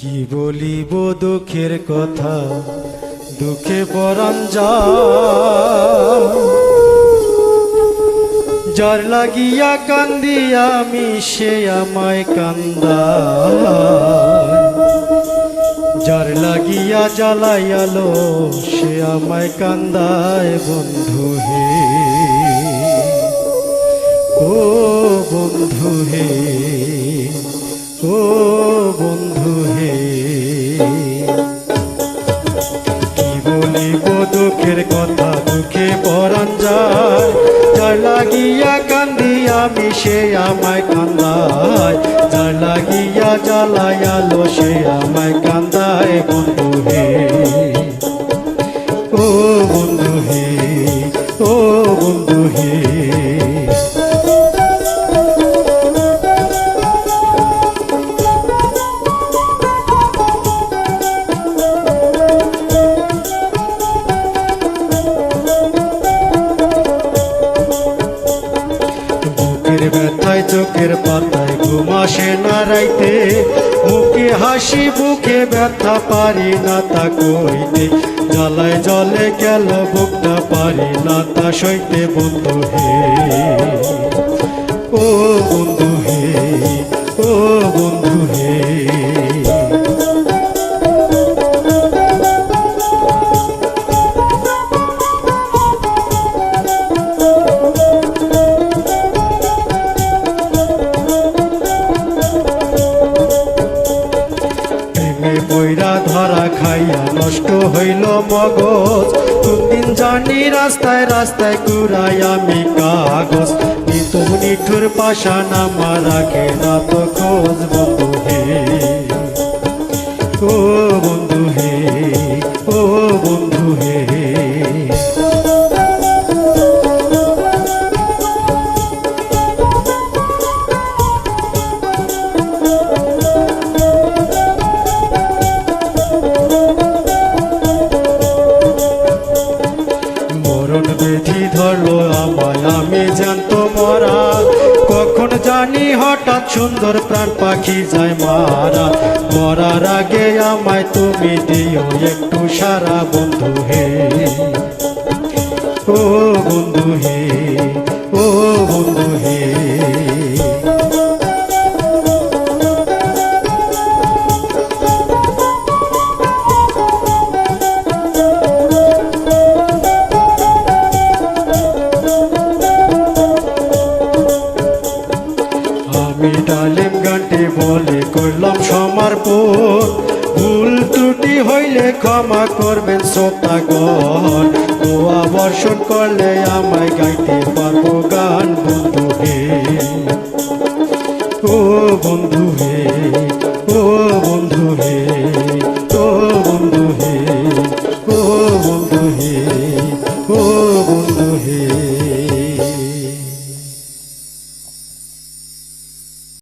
কি বলিব দুঃখের কথা? দুঃখে পরাণ যার। লাগিয়া কান্দি আমি, সে আমায় কান্দা যার লাগিয়া জ্বালাইয়ালো সে আমায় কান্দায়, বন্ধু হে। ও বন্ধু হে, ও বলিব দুঃখের কথা দুঃখে পরাণ যায়। যার লাগিয়া কান্দি আমি, সে আমায় কান্দায়। যার লাগিয়া জ্বালায়ালো সে আমায় কান্দায়, বন্ধু। চোখের পাতায় ঘুমাসে না রাইতে। মুখে হাসি, বুকে ব্যথা, পারি না তা কইতে। জ্বালায় জলে গেল, বুকটা পারি না তা সইতে বন্ধু হে। ও বন্ধু নষ্ট হইল মগজ। দুদিন জানি রাস্তায় রাস্তায় কুড়াই আমি কাগজ। নিতু নিঠুর পাশা না মারা না তো খোঁজ বন্ধু হে। ও বন্ধু হে, ও বন্ধু হে। আমায় আমি জানতো মরা। কখন জানি হঠাৎ সুন্দর প্রাণ পাখি যায় মারা। মরার আগে আমায় তুমি দিও একটু সারা, বন্ধু হে। ও বন্ধু হে, ও বন্ধু ত্রুটি হইলে ক্ষমা করবেন শ্রোতাগণ দোয়া বর্ষণ করলে আমায় গাইতে পারব গান, বন্ধু হে। ও বন্ধু হে, ও বন্ধু হে।